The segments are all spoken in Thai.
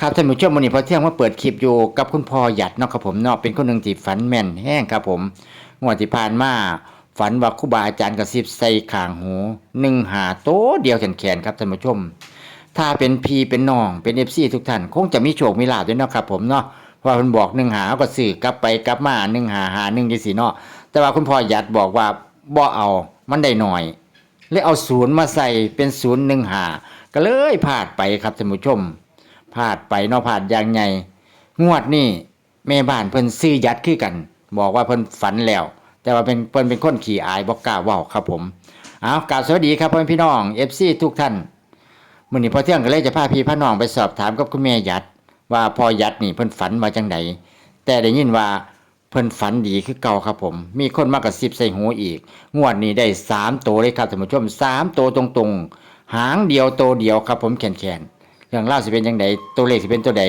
ครับท่านผู้ชมวันนี้พอเที่ยงมาเปิดคลิปอยู่กับคุณพ่อหยัดเนาะครับผมเนาะเป็นคนหนึ่งที่ฝันแม่นแห้งครับผมงวดที่ผ่านมาฝันว่าครูบาอาจารย์กระซิบใส่ข่างหูหนึ่งหาโตเดียวแขนๆครับท่านผู้ชม ถ้าเป็นพีเป็นน้องเป็นเอฟซีทุกท่าน คงจะมีโชคมีลาภด้วยเนาะครับผมเนาะเพราะว่าเพิ่นบอกหนึ่งหาก็สื่อกลับไปกลับมาหนึ่งหาหาหนึ่งจังซี่เนาะแต่ว่าคุณพ่อหยัดบอกว่าบ่เอามันได้หน่อยเลยเอาศูนย์มาใส่เป็นศูนย์หนึ่งหาก็เลยพลาดไปครับท่านผู้ชม พลาดไปเนอพลาดอย่างไงงวดนี่แม่บ้านเพิ่นซื้อยัดคือกัน บอกว่าเพิ่นฝันแล้ว แต่ว่าเป็นเพิ่นเป็นคนขี้อายบอกกล้าว้าครับผมเอากาบสวัสดีครับพ่อพี่น้อง FC ทุกท่านมื้อนี้พอเที่ยงก็เลยจะพาพี่พาน้องไปสอบถามกับคุณแม่ยัด ว่าพอยัดนี่เพิ่นฝันมาจังไดแต่ได้ยินว่าเพิ่นฝันดีคือเก่าครับผม มีคนมากระซิบใส่หูอีก งวดนี้ได้สามโตเลยครับท่านผู้ชมสามโตตรงๆ หางเดียวโตเดียวครับผมแขนๆ รื่องเล่าวสิเป็นยังไงตัวเลขสิเป็นตัวใด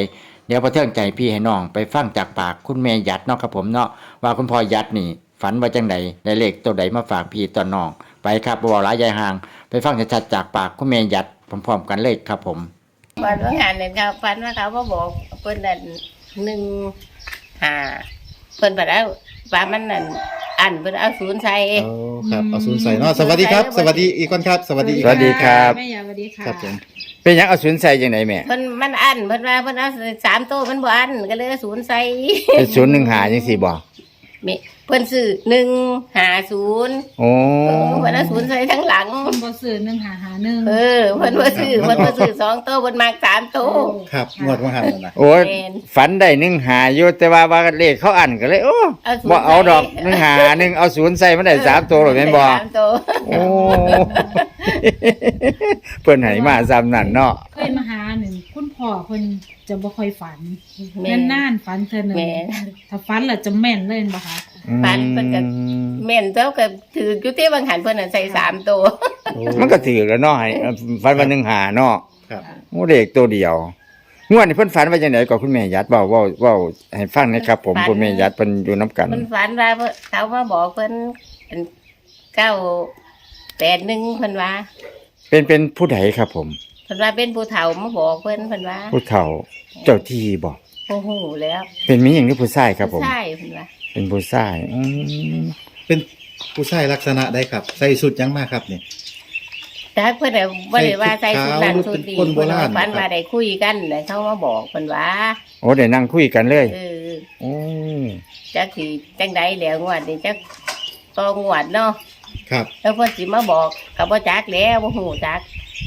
เดี๋ยวพอเที่ยงใจพี่ให้น้องไปฟังจากปากคุณแม่ยัดเนาะครับผมเนาะว่าคุณพ่อยัดนี่ ฝันว่าจังใดได้เลขตัวใดมาฝากพี่ตอนน้อง ไปครับบ่าวหลายยายห่าง ไปฟังชัดๆจากปากคุณแม่ยัดพร้อมๆกันเลยครับผมฝันว่างานเนี่ยเขาฝันว่าเขาก็บอกเพิ่นนั่นหนึ่งห้าเพิ่นบอกแล้วว่ามันนั่นอันเพิ่นเอาศูนย์ใส่โอ้ครับเอาศูนย์ใส่เนาะสวัสดีครับ สวัสดีอีกคนครับ สวัสดีอีกสวัสดีครับแม่ยาสวัสดีค่ะครับผม เป็นหยังเอาศูนย์ใส่จังไดแม่เพิ่นมันอันเพิ่นว่าเพิ่นเอาสามโต๊ะมันบ่อันก็เลยเอาศูนย์ใส่เป็นศูนย์หนึ่งหาจังสี่บ่แม่ เพิ่นซื้อหนึ่งห้าศูนย์โอ้เออเพิ่นเอาศูนย์ใส่ทั้งหลัง คนบ่ซื้อหนึ่งหาหาหนึ่งเออเพิ่นว่าซื้อเพิ่นว่าซื้อสองโต๊ะเพิ่นมากสามโต๊ะครับงวดว่าหันนั่นนะโอ้ยแม่นฝันได้หนึ่งหาอยู่แต่ว่าว่าเลขเขาอันก็เลยโอ้เอาศูนย์บ่เอาดอกใส่ หนึ่งหาหนึ่งเอาศูนย์ใส่มันได้สามตัวหรอแม่นบ่สามโต๊ะโอ้เพิ่นให้มาซ้ำนั่นเนาะเคยมาหาหนึ่งคุณพ่อเพิ่นจะบ่ค่อยฝันแม่น นานๆฝันเธอหนึ่งแม่น ถ้าฝันแล้วจะแม่นเลยบ่คะ ฝันเพิ่นก็แม่นเจ้าก็ถืออยู่ที่บางหันเพิ่นน่ะใส่สามตัวโอ้มันก็ถือแล้วเนาะให้ฝันวันหนึ่งหาเนาะครับ โอ้เด็กตัวเดียวงวดนี้เพิ่นฝันว่าจังไดก็คุณแม่ยัดเว้าเว้าเว้าให้ฟังหนะครับ ผมฝันคุณแม่ยัดเพิ่นอยู่นํกัน เพิ่นฝันว่าเพิ่นเขามาบอกเพิ่นเป็นเก้าแปดหนึ่งเพิ่นว่าเป็นเป็นผู้ใดครับ ผม เพิ่นว่าเป็นผู้เฒ่ามาบอกเพิ่นเพิ่นว่าผู้เฒ่าเจ้าที่บ่โอ้โหแล้ว เป็นมีหยังหรือผู้ชายครับผมใช่เพิ่นว่า เป็นผู้ชายอืมเป็นผู้ชายลักษณะใดครับ ใส่สุดยังมากครับเนี่ย แต่เพิ่นน่ะบ่ได้ว่าใส่ชุดนั้นใส่ชุชุดดขาวนี้หรือเป็นคนโบราณเพิ่นว่าฝันว่าได้คุยกันได้เขามาบอกเพิ่นว่าโอ้ได้นั่งคุยกันเลยเออโอ้จักสิจังใดแล้วงวดนี้จักตองวดเนาะครับแล้วเพิ่นสิมาบอกก็บ่จักแล้วบ่ฮู้จัก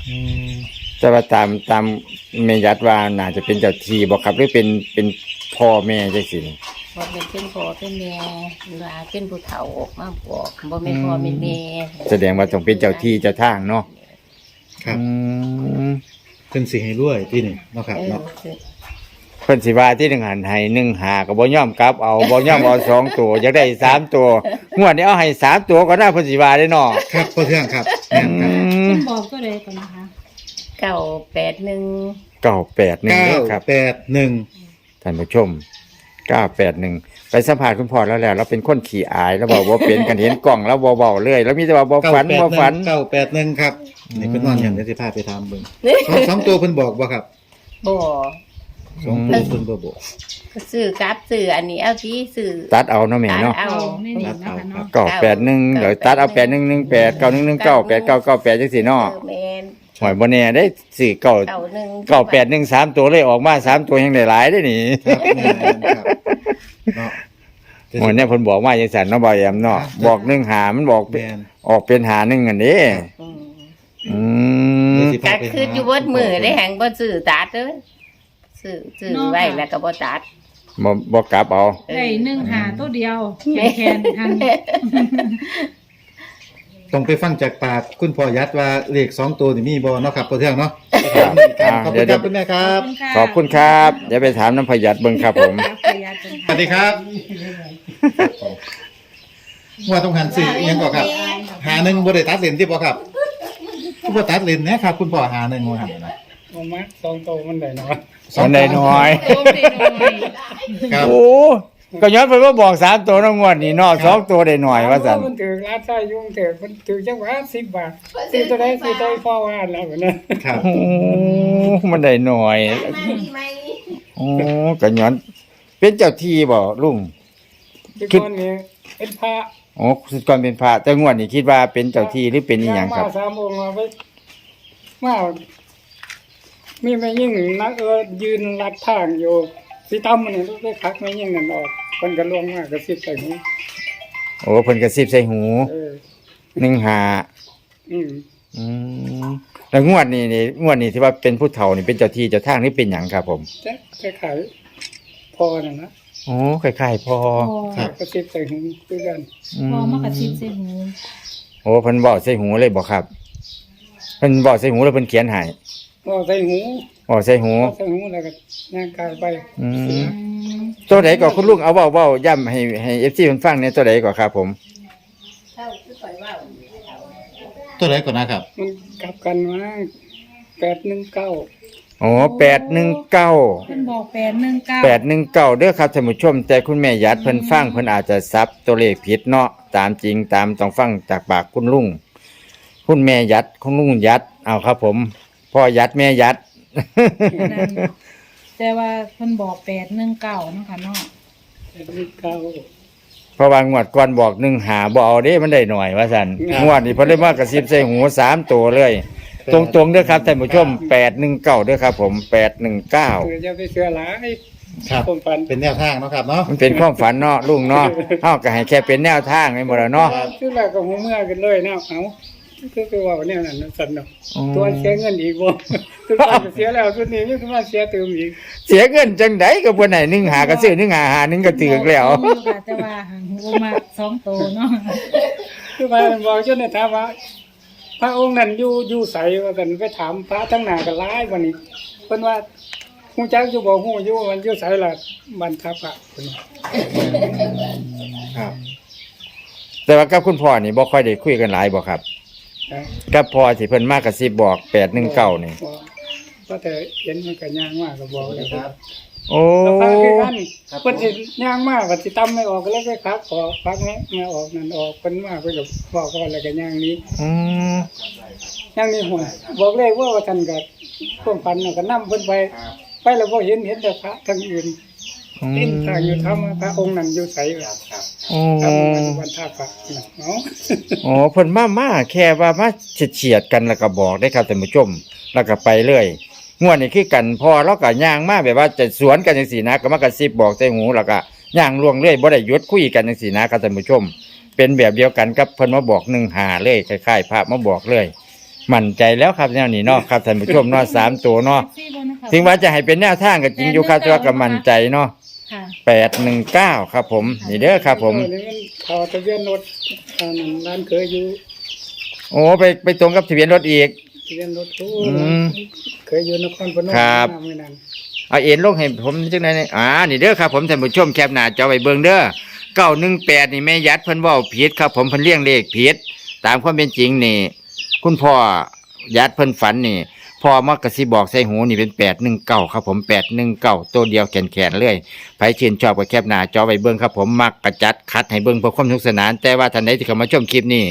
อืมแต่ว่าตามตามแม่ยัดว่าน่าจะเป็นเจ้าที่บ่ครับหรือเป็นเป็นพ่อแม่จังซี่นี่ บ่เป็นเป็นพ่อเป็นแม่หรือว่าเป็นผู้เฒ่ามาบอกบ่แม่นพ่อแม่นแม่แสดงว่าต้องเป็นเจ้าที่เจ้าทางเนาะครับ อืมเพิ่นสิให้รวยที่นี่เนาะครับเออเนาะเพิ่นสิว่าที่หนึ่งหันให้หนึ่งหาก็บ่ยอมกลับเอาบ่ยอมเอาสองตัวอยากได้สามตัวงวดนี้เอาให้สามตัวก็น่าเพิ่นสิว่าได้เนาะครับพ่อเทืองครับแม่นครับคุณบอกก็เลยก่อนนะคะเก้าแปดหนึ่งเก้าแปดหนึ่งเก้าครับแปดหนึ่งท่านผู้ชมเก้าแปดหนึ่งไปสัมภาษณ์คุณพ่อแล้วแหละเราเป็นคนขี้อายแล้วบอกว่าเป็นกันเห็นกล่องแล้วเบาๆเลย แล้วมีแต่ว่าบ่เก้าฝันแปดบ่หนึ่ฝันงเก้าแปดหนึ่งครับนี่เพิ่นนอนอย่างเดี๋ยวสิพาไปทำเบิ่งสองสองตัวเพิ่นบอกบ่ครับบ่สองตัวเพิ่นบ่บอกก็ซื้อกลับซื้ออันนี้เอาที่ซื้อตัดเอาเนาะแม่เนาะเอาไม่หนีนะคะเนาะเก้าแปดหนึ่งเดี๋ยวตัดเอาแปดหนึ่งหนึ่งแปดเก้าหนึ่งหนึ่งเก้าแปดเก้าเก้าแปดจังสี่เนาะเออแม่นหอยบ่แน่ได้สี่เก้าเก้าหนึ่งเก้าแปดหนึ่งสามตัวเลยออกมาสามตัวยังได้หลายได้นี่ครับแม่นครับ เนาะหอยเนี่ยเพิ่นบอกว่าจังซั่นเนาะบ่แอมเนาะบอกหนึ่งหามันบอกเป็นแม่นออกเป็นหาหนึ่งอันนี้อืมอืมเดี๋ยวสิก็คืออยู่บนมือได้แห่งบ่ซื้อตัดเด้อซื้อซื้อไว้แล้วก็บ่ตัดบ่บ่กลับเอาได้หนึ่งหาตัวเดียวแขนแขนทาง ต้องไปฟังจากปากคุณพ่อยัดว่าเลขสองตัวนี่มีบ่เนาะครับพ่อเทืองเนาะขอบคุณครับคุณแม่ครับขอบคุณครับเดี๋ยวไปถามน้ำพยัดเบิ่งครับผมครับประหยัดจังสวัสดีครับว่าต้องหันสื่ออิหยังก่อนครับ หาหนึ่งบ่ได้ตัดเลนที่บ่ครับคุณพ่อตัดเลนนะครับคุณพ่อหาหนึ่งว่าหันนะผมมักสองโตวมันได้น้อยมันได้น้อย โอ้ได้น้อยครับ โอ้ ก็ย้อนไปว่าบอกสามตัวน้องงวดนี่เนอสองตัวได้หน่อยว่าสันมันถือร้านชายยุ่งถือมันถือจังหวะสิบบาทซื้อตัวได้ซื้อตัวพ่อว่านแล้วแบบนั้นครับโอ้มันได้หน่อยไม่ที่ไม่โอ้ก็ย้อน เป็นเจ้าที่บ่ลุงที่คิดก่อนนี่เป็นพระโอ้สุดก่อนเป็นพระแต่งวดนี้คิดว่าเป็นเจ้าที่หรือเป็นอีหยังครับ มาสามองค์มาไปมามีแม่ยิ่งนักเออยืนรัดทางอยู่ สิตั้มมันนี่ไปคักแม่ยิ่งนั่นออกคนก็ลวงมากระซิบใส่หูโอ้เพิ่นกระซิบใส่หูเออหนึ่งหาอืมอืมแล้วงวดนี้นี่งวดนี้ที่ว่าเป็นผู้เฒ่านี่เป็นเจ้าที่เจ้าทางนี่เป็นหยังครับผมจะคล้ายๆพอน่ะนะโอ้คล้ายๆพ่อพอ ครับกระซิบใส่หูคือกันพอมากระซิบใส่หูโอ้เพิ่นบอกใส่หูเลยบ่ครับเพิ่นบอกใส่หูแล้วเพิ่นเขียนให้ว่าใส่หู บอกใส่หูใส่หูแล้วก็ย่างกายไปอืมอืมตัวไหนก็คุณลุงเอาเว้าเว้าย้ำให้ให้ FC เพิ่นฟังเนี่ยตัวไหนก็ครับผมเท่าคือข่อยเว่าตัวไหนก่อนนะครับ มันกลับกันมาแปดหนึ่งเก้าโอ้819เพิ่นบอกแปดหนึ่งเก้าแปดหนึ่งเก้าเด้อครับท่านผู้ชม แต่คุณแม่ยัดเพิ่นฟังเพิ่นอาจจะซับตัวเลขผิดเนาะตามจริงตามต้องฟังจากปากคุณลุงคุณแม่ยัดคุณลุงยัดเอาครับผมพ่อยัดแม่ยัด แต่ว่าเพิ่นบอกแปดหนึ่งเก้าเนาะค่ะเนาะแปดหนึ่งเก้า เพราะว่างวดก่อนบอกหนึ่งหาบ่เอาเด้มันได้หน่อยว่าซั่นครับ งวดนี้เพิ่นเลยมากระซิบใส่หูสามตัวเลย ตรงๆเด้อครับท่านผู้ชมแปดหนึ่งเก้าเด้อครับ ผมแปดหนึ่งเก้าคือจะไปเสือหลายครับ คนฟันเป็นแนวทางเนาะครับเนาะ มันเป็นความฝันเนาะลุงเนาะเฮาก็ให้แค่เป็นแนวทางให้หมดแล้วเนาะคือแรกก็หัวเมื่อกันเลยนะเอา คือคือว่าเนี่ยนั่นนะสันเนาะตัวเสียเงินอีกบ่คือว่าเสียแล้วตัวนี้ยังคือว่าเสียเติมอีกเสียเงินจังไดก็บ่ได้หนึ่งหาก็ซื้อหนึ่งหาหาหนึ่งก็ถือกแล้วบอกอยู่ค่ะแต่ว่าหางหูมาสองโตวเนาะคือว่าบอกจนได้ถามว่า พระองค์นั้นอยู่อยู่ใสว่ากันไปถามพระทั้งหน้าก็หลายวันนี้เพิ่นว่าฮู้จักอยู่บ่ฮู้อยู่มันอยู่ไสล่ะบรรทับอะเพิ่นว่าครับแต่ว่ากับคุณพ่อนี่บ่ค่อยได้คุยกันหลายบ่ครับนะ กับพอที่เพิ่นมากระซิบบอก819นี่บ่ก็แต่เห็นมันก็ย่างมากก็บอกแล้วครับโอ้แล้วฟังคือกันเพิ่นสิย่างมากก็สิตำไม่ออกก็เลยไปครับขอฟักแม่แม่ออกนั่นออกเพิ่นมาเพิ่นก็บอกก่อนแล้วก็ย่างนี้อืมย่างนี้หัวบอกเลยว่าว่าท่านก็ความฝันน่ะก็นำเพิ่นไป ไปแล้วบ่เห็นเห็นแต่พระทั้งอื่น เห็นมทางอยู่ทำพระองค์นั้นอยู่ไสครับโอ้ทำมันวันท่าพระเนาะโอ้เพิ่นมามาแค่ว่ามาเฉียดๆกันแล้วก็บอกได้ครับท่านผู้ชมแล้วก็ไปเรื่อยงวดนี้คือกันพ่อเราก็ย่างมาแบบว่าจะสวนกันจังซี่นะก็มากระซิบบอกใส่หูแล้วก็ย่างล่วงเรื่อยบ่ได้หยุดคุยกันจังซี่นะครับท่านผู้ชม เป็นแบบเดียวกันกับเพิ่นมาบอก1หาเลยคล้ายๆพระมาบอกเลย มั่นใจแล้วครับแนวนี้เนาะครับท่านผู้ชมเนาะสามตัวเนาะซี่บ่นะคะถึงว่าจะให้เป็นแนวทางก็จริงอยู่ครับแต่ว่าก็มั่นใจเนาะค่ะ แปดหนึ่งเก้าครับผม นี่เด้อครับ ผมเอที่เขาทะเบียนรถอันนั้นร้านเคยอยู่โอ้ไปไปตรงกับทะเบียนรถอีก ทะเบียนรถโอ้อืมเคยอยู่นครพนมครับมามื้อนั้นเอาเอ็นลงให้ผมจังได๋อ่านี่เด้อครับผมท่านผู้ชมแคปหน้าจอไว้เบิ่งเด้อเก้าหนึ่งแปดนี่แม่ยัดเพิ่นเว้าผิดครับผมเพิ่นเลี้ยงเลขผิดตามความเป็นจริงนี่ คุณพ่อยัดเพิ่นฝันนี่ พอมากระซิบบอกใส่หูนี่เป็นแปดหนึ่งเก้าครับผมแปดหนึ่งเก้าตัวเดียวแขนๆเลยไผชื่นชอบก็แคปหนาจอไว้เบิ่งครับผมมักกระจัดคัดให้เบิ่งเพื่อความสนุกสนาน แต่ว่าท่านใดที่เข้ามาชมคลิปนี้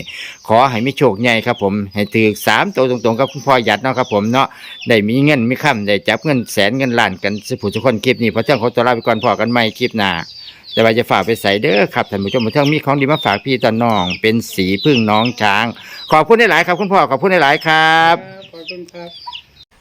ขอให้มีโชคใหญ่ครับผมให้ถือสามตัวตรงๆกับคุณพ่อหยัดเนาะครับผมเนาะได้มีเงินมีค่ำได้จับเงินแสนเงินล้านกันสุผู้ทุกคนคลิปนี้เพราะเที่ยงขอตัวลาไปก่อนพอกันใหม่คลิปหน้าแต่ว่าจะฝากไปใส่เด้อครับท่านผู้ชมเที่ยงมีของดีมาฝากพี่ตาน้อง เป็นสีพึ่งน้องช้าง ขอบคุณหลายๆครับ คุณพ่อขอบคุณหลายๆครับขอบคุณครับ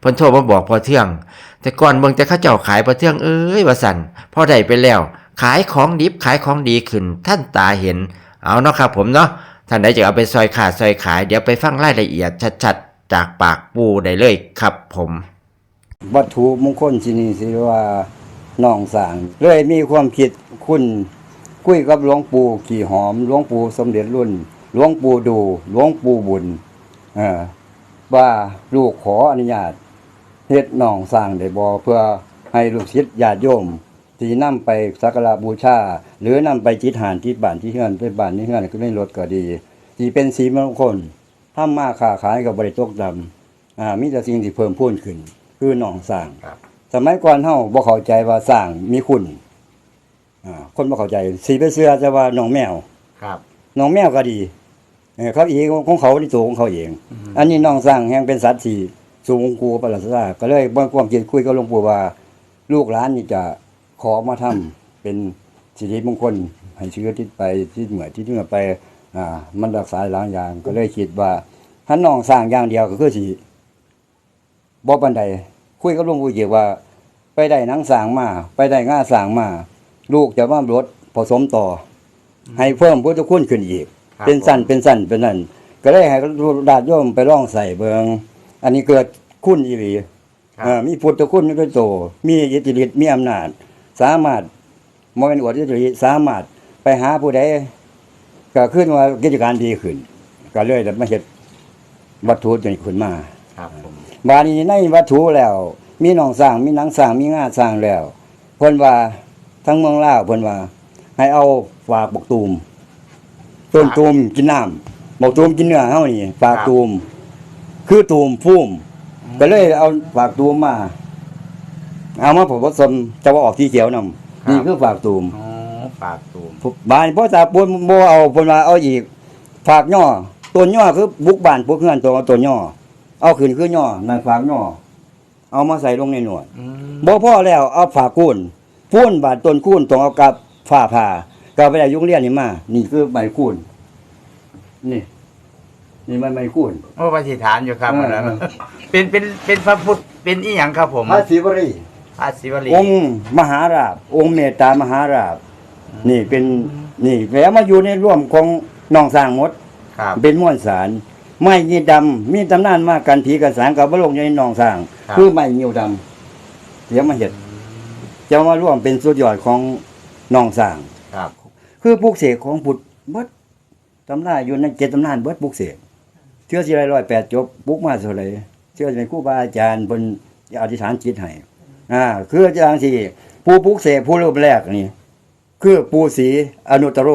เพิ่นโทรมาบอกพอเที่ยง แต่ก่อนเบิ่งแต่เขาเจ้าขายประเทืองเอ้ยว่าสันพอได้ไปแล้ว ขายของดิบขายของดีขึ้น ท่านตาเห็น เอาเนาะครับผมเนาะท่านใดจะเอาไปซอยขาดซอยขาย เดี๋ยวไปฟังรายละเอียดชัดๆ จากปากปูได้เลยครับผม วัตถุมงคลที่นี่สิว่าน้องสางเลยมีความคิดคุณคุยกับหลวงปู่ขี่หอมหลวงปู่สมเด็จรุ่นหลวงปู่ดูหลวงปู่บุญออว่าลูกขออนุญาต เฮ็ดน้องสร้างได้บ่เพื่อให้ลูกศิษย์ญาติโยมที่นำไปสักการะบูชา หรือนำไปจิตหานที่บ้านที่เฮือนไปบ้านที่เฮือนก็ไม่ลดก็ดีที่เป็นสีมงคลทำมาค้าขายกับบริตกดำอ่ามีแต่สิ่งที่เพิ่มพูนขึ้น คือหนองสร้างครับสมัยก่อนเฮาบ่เข้าใจว่าสร้างมีคุณอ่าคนบ่เข้าใจสีไปเสื้อจะว่าหนองแมวครับน้องแมวก็ดีเออเขาเองของเขาที่ตัวของเขาเอง อันนี้น้องสร้างแห่งเป็นสัตว์ที่ สูงกูประหลาดซาก็เลยบ่ความคิดคุยกับหลวงปู่ว่า ลูกหลานนี่จะขอมาทำเป็นสิริมงคลให้เชื้อที่ไปที่เหมือนที่เหนือไปอ่ามันรักษาหลายอย่าง ก็เลยคิดว่าถ้าน้องสร้างอย่างเดียวก็คือสิบ่ปานใดคุยกับหลวงปู่เกี่ยวว่า ไปได้หนังสร้างมาไปได้ง่าสร้างมาลูกจะมาลดผสมต่ออให้เพิ่มพุทธคุณขึ้นอีกครับเป็นสั้นเป็นสั้นเป็นนั่นก็ได้ให้ดาดโยมไปร่องใส่เบิง อันนี้เกิดคุณอีหลีครับเอ่อมีพุทธคุณด้วยโต มีอิทธิฤทธิ์มีอำนาจ สามารถมเป็นอวดอิทธิฤทธิ์สามารถไปหาผู้ใดก็ขึ้นว่ากิจการดีขึ้น ก็เลยมาเฮ็ดวัตถุจนขึ้นมา ครับผมบาดนี้ในวัตถุแล้ว มีหนองสร้างมีหนังสร้างมีงาสร้างแล้วเพิ่นว่าทั้งเมืองลาวเพิ่นว่า ให้เอาฝากบกตูมต้นตูมกินน้ำบกตูมกินเนื้อเฮานี่ฝากตูม คือตูมพุ่มก็เลยเอาฝากตูมมา เอามาผสมจะว่าออกที่เขียวนำนี่คือฝากตูมอ๋อปากตูมบ้านพ่อตาปูนบ่เอาเพิ่นว่าเอาอีก ฝากย่อต้นย่อคือบุกบ้านพวกเฮือนตัวเอาต้นย่อเอาขึ้นคือย่อนั่นฝากย่อเอามาใส่ลงในหนวดอืมบ่พอแล้วเอาฝากคูนพูนบาดต้นคูนต้องเอากับฝ้าผ่าก็เอาไปได้ยุงเรียนนี่มา นี่คือใบคูนนี่ นี่มันใบคูนโอ้ปฏิฐานอยู่ครับเอออันนั้นเป็นเป็นเป็นพระพุทธเป็นอีหยังครับผมพระศิวรีพระศิวลีองค์มหาราชองค์เมตตามหาราชนี่เป็นนี่แล้วมาอยู่ในร่วมของน้องสร้างหมด ครับ เป็นม้วนสาร ไม้ยีดำมีตำนานมากกันผีกันสางกับบลงอยู่ในหนองสร้าง ครับ คือไม้เหี่ยวดำเดี๋ยวมาเห็ดจะมาร่วมเป็นสุดยอดของหนองสร้าง ครับคือปลูกเสกของพุทธเบิดตำราอยู่ในเจ็ดตำนานเบิดปลูกเสก เชื่อสิไรร้อยแปดจบปลูกมาเท่าไหรเชื่อจะเป็นครูบาอาจารย์เพิ่นอธิษฐานจิตให้อ่าคืออาจารย์ที่ผู้ปลูกเสกผู้รูปแรกนี่ คือปูศรีอนุตตโร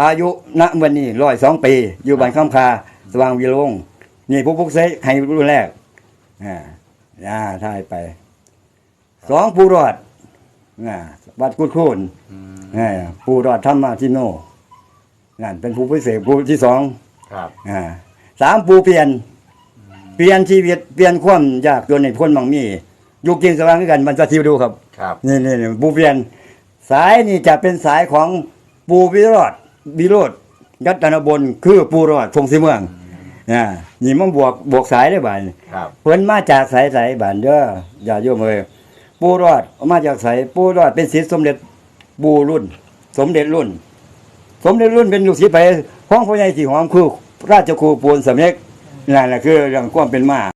อายุณวันนี้ร้อยสองปี อยู่บ้านคำคาสว่างวิโรงนี่ผู้พุกเสกให้รุ่นแรกอ่าอ่าถ่ายไปสองผู้รอดอ่าวัดกุดคูนอ่าผู้รอดธรรมาทิโนนั่นเป็นผู้พิเศษผู้ที่สองครับอ่า สามผู้เปลี่ยน เปลี่ยนชีวิตเปลี่ยนความยากจนในพ้นบางมีอยู่กินสว่างด้วยกันมันจะทิวดูครับครับนี่นี่นี่ปูเพียน สายนี่จะเป็นสายของปูวิโรธวิโรธยัตนบนคือปูรอดทงสีเมืองอ่านี่มันบวกบวกสายได้บ่านครับเพิ่นมาจากสายสายบ้านเด้ออย่าโยมเอ้ยปูรอดมาจากสายปูรอดเป็นศิษย์สมเด็จปูรุ่น สมเด็จรุ่น สมเด็จรุ่นเป็นลูกศิษย์ไปห้องพ่อใหญ่ที่หอมคือ ราชครูปูนสำเร็จนั่นแหละคือเรื่องความเป็นมา